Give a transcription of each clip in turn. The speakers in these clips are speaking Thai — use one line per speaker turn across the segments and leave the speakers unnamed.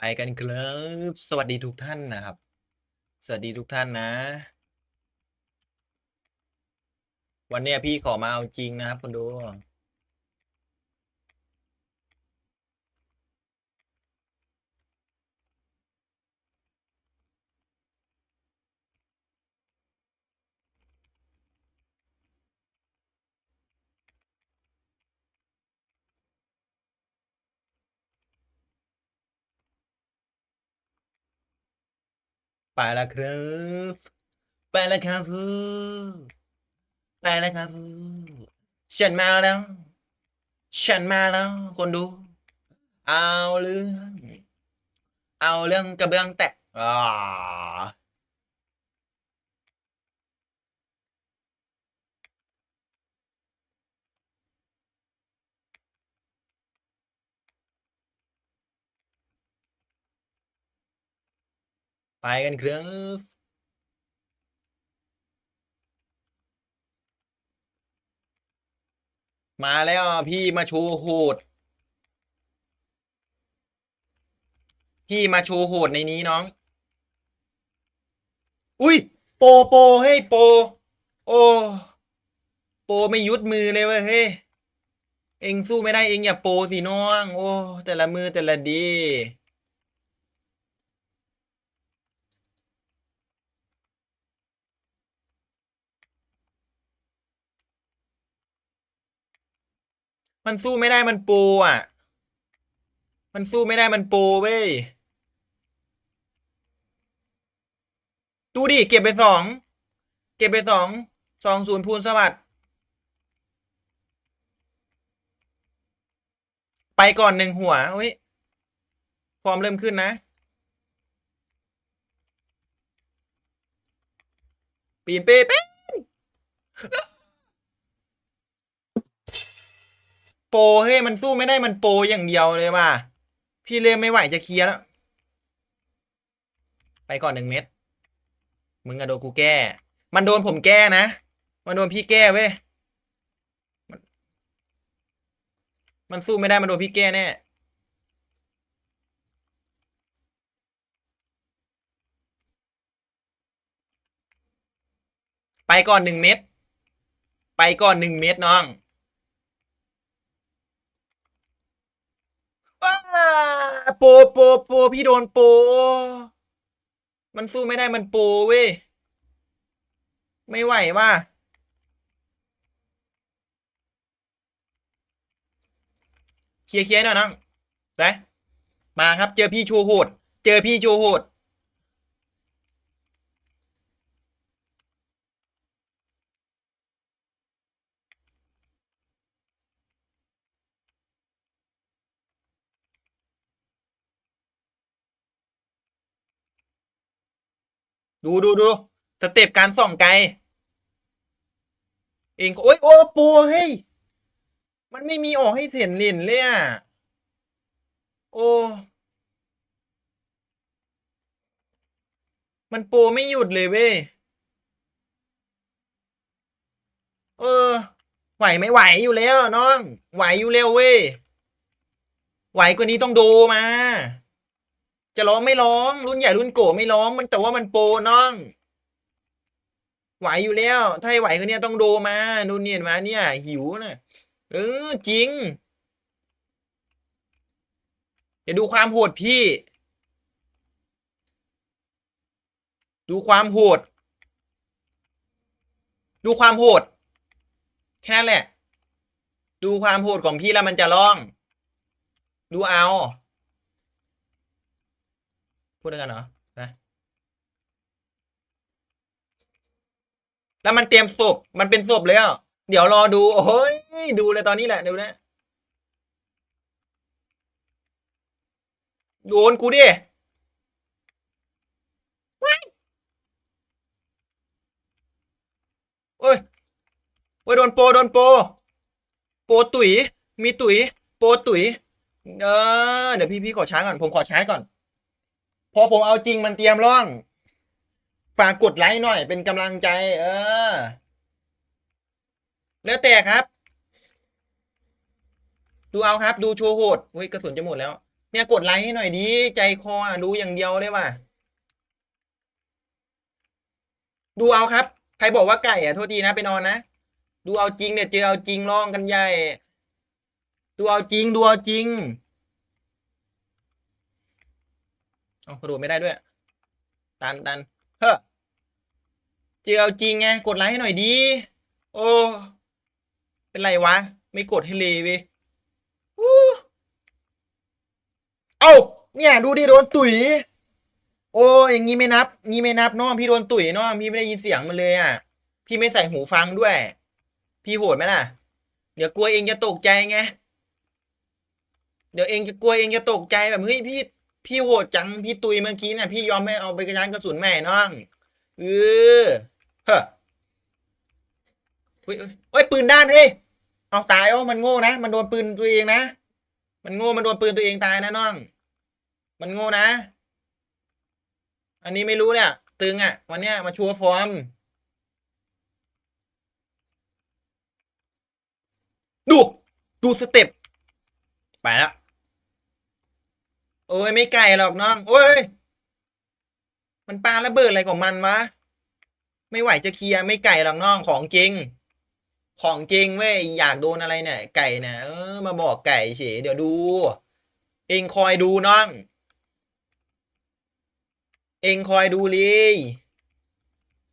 ไปกันครับสวัสดีทุกท่านนะครับ สวัสดีทุกท่านนะ วันเนี้ยพี่ขอมาเอาจริงนะครับคุณดู ไปแล้วครับไปแล้วครับฟูไปแล้วครับฟูฉันมาแล้ว ฉันมาแล้ว คนดู เอาเรื่อง เอาเรื่องกระเบื้องแตกอ่า ไปกันครับ มาแล้วพี่มาโชว์โหด พี่มาโชว์โหดในนี้น้อง อุ้ย โปโปเฮ้โป โอโปไม่ยุดมือเลยเว้ยเฮ้ยเองสู้ไม่ได้เองอย่าโปสิน้อง โอ้แต่ละมือแต่ละดี มันสู้ไม่ได้มันโปอะ มันสู้ไม่ได้มันโปเว้ย ดูดิ เก็บไปสอง เก็บไปสอง สองศูนย์พูนสวัสดิ์ไปก่อนหนึ่งหัวเฮ้ย ฟอร์มเริ่มขึ้นนะ ปีนเป๊ะ โปรเฮ้ยมันสู้ไม่ได้มันโปรอย่างเดียวเลยว่ะพี่เริ่มไม่ไหวจะเคลียร์แล้ว ไปก่อนหนึ่งเม็ดมึงอะโดนกูแก้ มันโดนผมแก้นะ มันโดนพี่แก้เว้ยมันมันสู้ไม่ได้มันโดนพี่แก้แน่ไปก่อนหนึ่งเม็ดไปก่อนหนึ่งเม็ดน้องว้า โปโปโปพี่โดนโป มันสู้ไม่ได้มันโปเว้ย ไม่ไหวว่ะเคลียร์เคลียร์หน่อยน้องไปมาครับ เจอพี่โชว์โหด เจอพี่โชว์โหด ดูดูดูสเต็ปการส่องไกล เองก็โอ้ยโอ้ปูเฮ้ยมันไม่มีออกให้เห็นเล่นเลยอะโอ้มันปรไม่หยุดเลยเว้ยเออ ไหวไม่ไหวอยู่แล้วน้อง ไหวอยู่แล้วเว้ยไหวกว่านี้ต้องดูมา จะร้องไม่ร้อง รุ่นใหญ่รุ่นโกไม่ร้องมันแต่ว่ามันโปน้องไหวอยู่แล้ว ถ้าไหวก็เนี่ยต้องโดมาดูเนี่ยมาเนี่ย หิวนะเออจริง เดี๋ยวดูความโหดพี่ ดูความโหด ดูความโหด แค่นั้นแหละ ดูความโหดของพี่แล้วมันจะร้อง ดูเอา พูดด้วยกันเหรอนะแล้วมันเตรียมศพมันเป็นศพแล้ว เดี๋ยวรอดูโอ้ยดูเลยตอนนี้แหละดูนะโดนกูดิโอ้ยโอ้ยโดนโปโดนโป โปตุ๋ยมีตุ๋ยโปตุ๋ยเออเดี๋ยวพี่พี่ขอช้าก่อน ผมขอช้าก่อน อผมเอาจริงมันเตรียมร่อง ฝากกดไลค์หน่อย เป็นกำลังใจ เออ แล้วแต่ครับ ดูเอาครับ ดูโชว์โหดอุ้ยกระสุนจะหมดแล้ว เนี่ยกดไลค์ให้หน่อยดิใจคอดูอย่างเดียวเลยว่ะ ดูเอาครับ ใครบอกว่าไก่อะโทษทีนะไปนอนนะ ดูเอาจริงเนี่ยเจอเอาจริงร้องกันใหญ่ ดูเอาจริง ดูเอาจริง เอากระโดดไม่ได้ด้วย ตันตันเฮ้อเจอเอาจริงไง กดไลค์ให้หน่อยดี โอ้ เป็นไรวะ ไม่กดให้เลยเว้ยอู้เอาเนี่ย ดูดิโดนตุ๋ย โอ้อย่างงี้ไม่นับ งี้ไม่นับน้องพี่โดนตุ๋ยน้องพี่ไม่ได้ยินเสียงมันเลยอะ พี่ไม่ใส่หูฟังด้วย พี่โหดไหมล่ะ เดี๋ยวกลัวเองจะตกใจไง เดี๋ยวเองจะกลัวเองจะตกใจแบบเฮ้ยพี่ พี่โหดจังพี่ตุยเมื่อกี้เนี่ยพี่ยอมไม่เอาไปกระยานกระสุนแม่น้องเออเฮ้อเฮ้ยเอ้ยเฮ้ยปืนด้านเฮ้ยเอาตายเอ้มันโง่นะ มันโดนปืนตัวเองนะ มันโง่มันโดนปืนตัวเองตายนะน้อง มันโง่นะ อันนี้ไม่รู้เนี่ย ตึงอะ วันเนี้ยมาชัวร์ฟอร์ม ดู ดูสเต็ปไปแล้ว โอ้ยไม่ไกลหรอกน้อง โอ้ย มันปลาระเบิดอะไรของมันวะ ไม่ไหวจะเคลียร์ไม่ไก่หรอกน้องของจริง ของจริงเว้ยอยากโดนอะไรเนี่ย ไก่เนี่ยเออมาบอกไก่เฉยเดี๋ยวดู เองคอยดูน้อง เองคอยดูเลย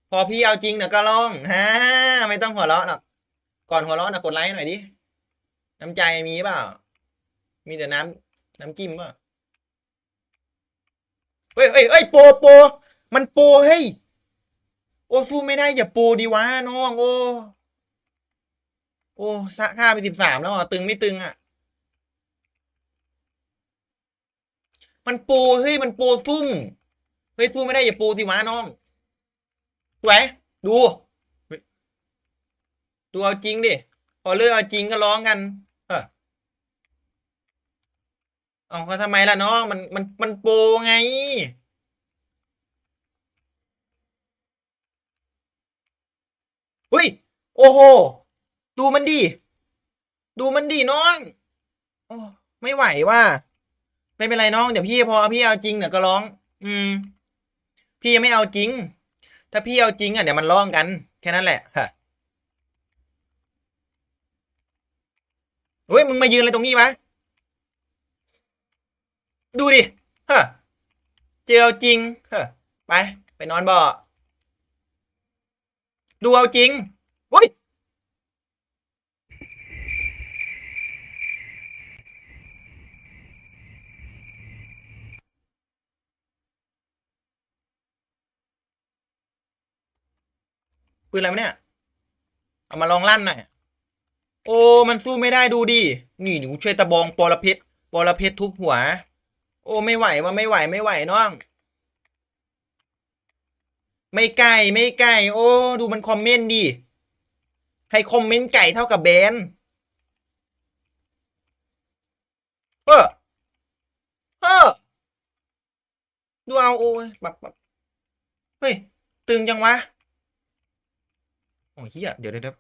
พอพี่เอาจริงเนี่ยก็ร้องฮ่าไม่ต้องหัวเราะหรอกก่อนหัวเราะนะกดไลค์หน่อยดิน้ำใจมีเปล่า มีแต่น้ำน้ำจิ้มเปล่า เฮ้ยเฮ้ยเฮ้ยโปโปมันโปรเฮ้ยโอ้สู้ไม่ได้อย่าโปดีวะน้องโอ้โอ้สะค่าไปสิบสามแล้วอะตึงไม่ตึงอะ มันโปเฮ้ยมันโปซุ่มเฮ้ยสู้ไม่ได้อย่าโปสิวะน้องสวยดูดูเอาจริงดิพอเลือกเอาจริงก็ร้องกัน เออ เอาก็ทำไมล่ะน้องมันมันมันโปรไง เฮ้ย โอ้โห ดูมันดิ ดูมันดิน้องโอ้ไม่ไหวว่ะไม่เป็นไรน้อง เดี๋ยวพี่พอพี่เอาจริงเดี๋ยวก็ร้อง อืม พี่ยังไม่เอาจริง ถ้าพี่เอาจริงอะเดี๋ยวมันร้องกัน แค่นั้นแหละฮะเฮ้ยมึงมายืนอะไรตรงนี้วะ ดูดิเฮ้เจออจริงเฮ้ไป ไปนอนบ่อดูเอาจริงเฮ้ยปืนอะไรเนี่ย เอามาลองลั่นหน่อย โอ้ มันสู้ไม่ได้ดูดิ นี่หนูช่วยตะบองปอระเพ็ดปอระเพ็ดทุบหัว โอ้ไม่ไหวว่าไม่ไหวไม่ไหวน้อง ไม่ไก่ไม่ไก่โอ้ ดูมันคอมเมนต์ดิใครคอมเมนต์ไก่เท่ากับแบนเออเออดูเอาโอ้ยแบบแบบเฮ้ย ตึงจังวะโอ้ยเฮียเดี๋ยวเดี๋ยวเดี๋ยว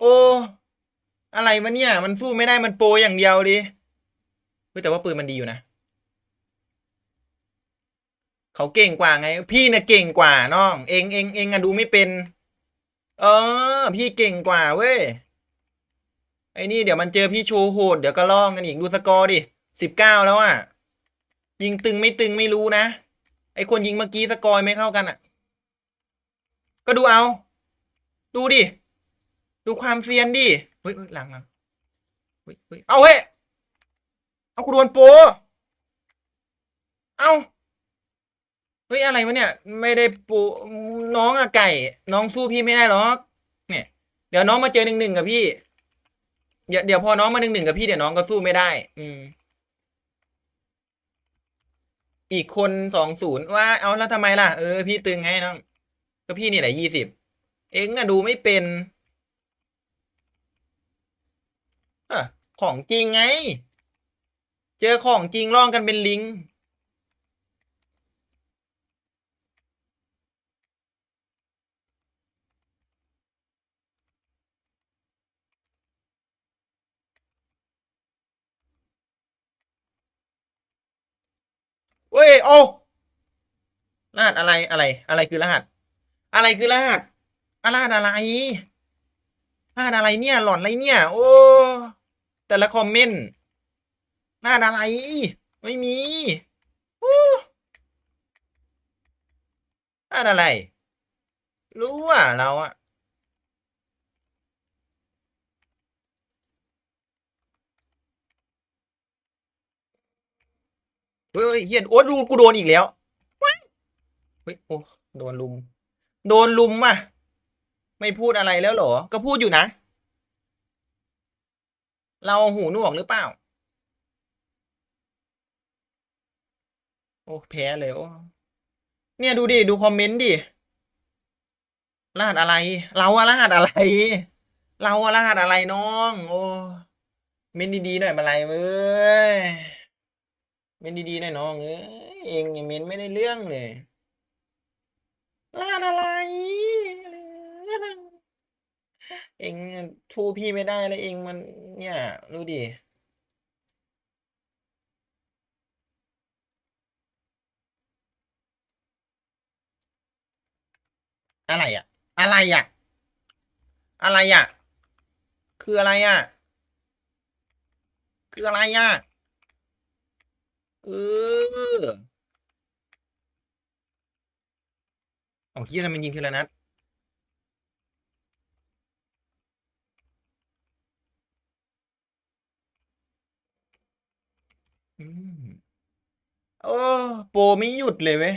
โอ้ อะไรวะเนี่ย มันสู้ไม่ได้มันโปรอย่างเดียวดิเฮ้ยแต่ว่าปืนมันดีอยู่นะ เขาเก่งกว่าไง พี่เนี่ยเก่งกว่าน้อง เองเองเองอะดูไม่เป็น เออ พี่เก่งกว่าเว้ย ไอ้นี่เดี๋ยวมันเจอพี่โชว์โหดเดี๋ยวก็ล่องกันอีกดูสกอร์ดิสิบเก้าแล้วอะยิงตึงไม่ตึงไม่รู้นะ ไอคนยิงเมื่อกี้สกอร์ไม่เข้ากันอะก็ดูเอา ดูดิ ดูความเซียนดิเฮ้ยเฮ้ยหลังหลังเฮ้ยเฮ้ยเอาเฮ้ยเอากูโดนโปเอาเฮ้ยอะไรวะเนี่ย ไม่ได้โปรน้องอะไก่ น้องสู้พี่ไม่ได้หรอกเนี่ย เดี๋ยวน้องมาเจอหนึ่งหนึ่งกับพี่ เดี๋ยวเดี๋ยวพอน้องมาหนึ่งหนึ่งกับพี่เดี๋ยวน้องก็สู้ไม่ได้ อืม อีกคนสองศูนย์ว่าเอาแล้วทำไมล่ะ เออพี่ตึงไงน้องก็พี่นี่แหละยี่สิบเอ็งน่ะดูไม่เป็น อของจริงไง เจอของจริงร่องกันเป็นลิงเว้ยโอ้รหัสอะไรอะไร อะไรคือรหัส อะไรคือรหัสรหัสอะไรรหัสอะไรเนี่ย หลอนอะไรเนี่ย โอ้ แต่ละคอมเมนต์รหัสอะไร ไม่มีโอ้รหัสอะไร รู้อะเราอะเฮ้ยเฮียโอ้ดูกูโดนอีกแล้วเฮ้ยโอ้โดนลุม โดนลุมอะ ไม่พูดอะไรแล้วเหรอ ก็พูดอยู่นะ เราหูหนวกหรือเปล่า โอ้แพ้เลยโอ้เนี่ยดูดิ ดูคอมเมนต์ดิ รหัสอะไร เราอะรหัสอะไร เราอะรหัสอะไรน้อง โอ้ เม้นดีๆหน่อยมาไรเว้ย เม้นดีๆหน่อยน้องเอ้ยเองเนี่ยเม้นไม่ได้เรื่องเลยรหัสอะไร เองทูพี่ไม่ได้แล้วเองมันเนี่ยดูดิอะไรอะอะไรอะอะไรอะคืออะไรอะคืออะไรอะเออเอาเฮียทำไมมันยิงทีละนัด โอ้โปรไม่หยุดเลยเว้ย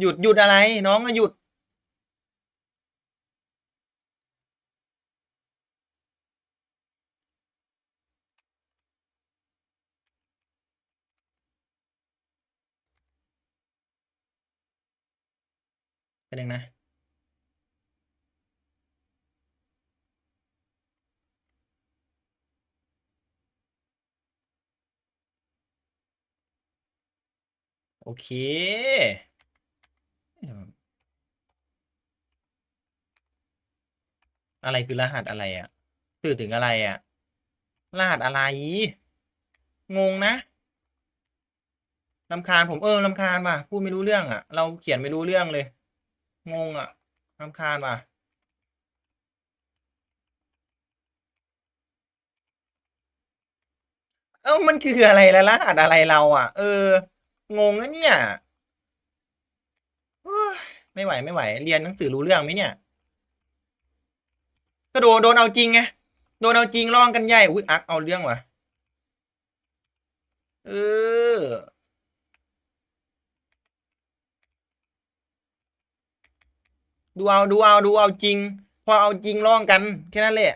หยุดหยุดอะไร น้องอะหยุด เป็นยังนะ โอเค อะไรคือรหัสอะไรอะสื่อถึงอะไรอะ รหัสอะไร งงนะลำคาญผมเออลำคาญว่ะพูดไม่รู้เรื่องอะ เราเขียนไม่รู้เรื่องเลย งงอะลำคาญว่ะเอ้ามันคืออะไรละรหัสอะไรเราอะ เออ งงนะเนี่ยไม่ไหวไม่ไหว เรียนหนังสือรู้เรื่องไหมเนี่ยก็โดนโดนเอาจริงไงโดนเอาจริงร้องกันใหญ่อุ้ยอักเอาเรื่องว่ะเออดูเอาดูเอาดูเอาจริง พอเอาจริงร้องกัน แค่นั้นแหละ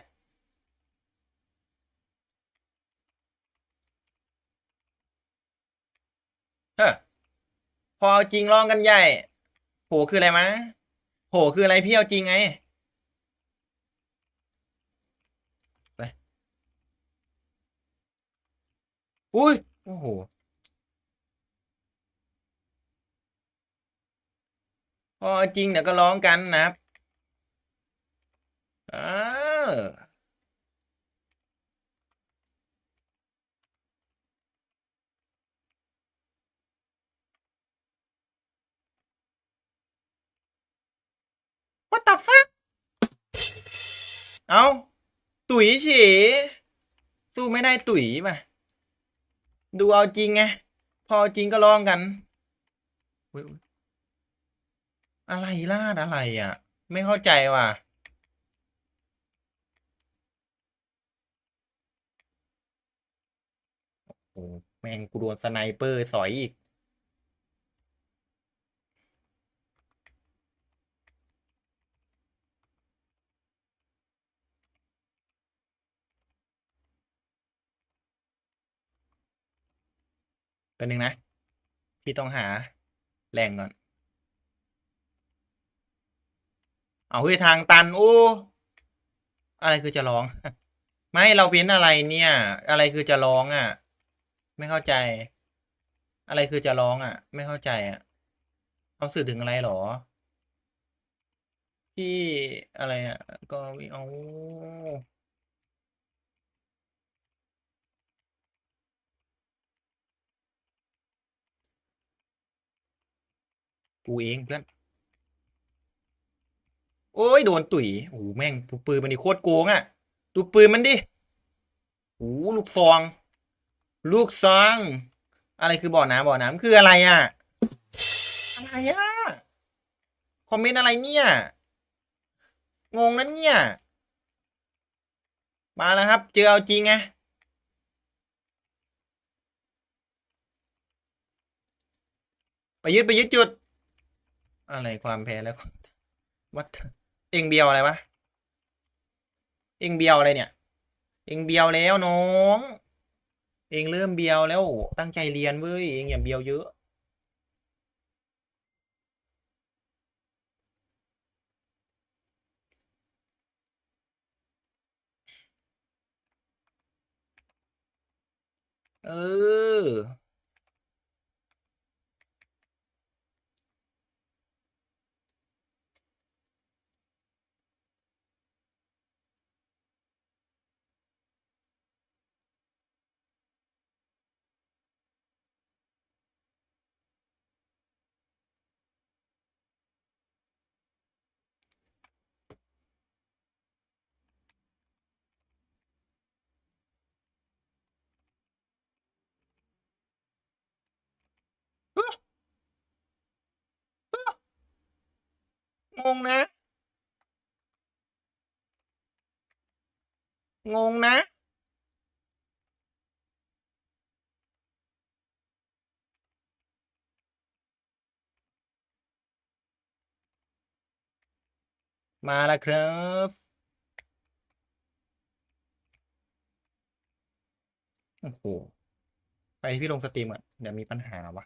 เฮ้อ พอเอาจริงร้องกันใหญ่โหคืออะไรมะโหคืออะไรพี่เอาจริงไงไปอุ้ยโอ้โหพอจริงเดี๋ยวก็ร้องกันนะครับ เออ What the fuck เอาตุ๋ยเฉสู้ไม่ได้ตุ๋ยป่ะ ดูเอาจริงไง พอจริงก็ลองกัน อะไรลาดอะไรอะ ไม่เข้าใจว่ะโอ้แม่งกูโดนสไนเปอร์สอยอีก เป็นหนึ่งนะ พี่ต้องหาแหล่งก่อน เอาเฮ้ยทางตัน โอ้ อะไรคือจะร้อง ไม่เราเว้นอะไรเนี่ย อะไรคือจะร้องอะ ไม่เข้าใจ อะไรคือจะร้องอะ ไม่เข้าใจอะเขาสื่อถึงอะไรหรอที่อะไรอะ ก็เอา กูเองเพื่อน โอ้ยโดนตุ๋ยโอ้แม่งดูปืนมันดิโคตรโกงอะ่ะ ดูปืนมันดิโอ้ลูกซอง ลูกซอง อะไรคือบ่อน้ำบ่อน้ำคืออะไรอะ่ะ อะไรอะ่ะ คอมเมนต์อะไรเนี่ย งงนั้นเนี่ย มาแล้วครับ เจอเอาจริงไงไปยึดไปยึดจุด อะไรความแพ้แล้ววัดเองเบียวอะไรวะ เองเบียวอะไรเนี่ย เองเบียวแล้วน้อง เองเริ่มเบียวแล้วตั้งใจเรียนเว้ยเองอย่าเบียวเยอะเออ งงนะ งงนะ มาแล้วครับโอ้โหไปที่พี่ลงสตรีมอะเดี๋ยวมีปัญหาวะ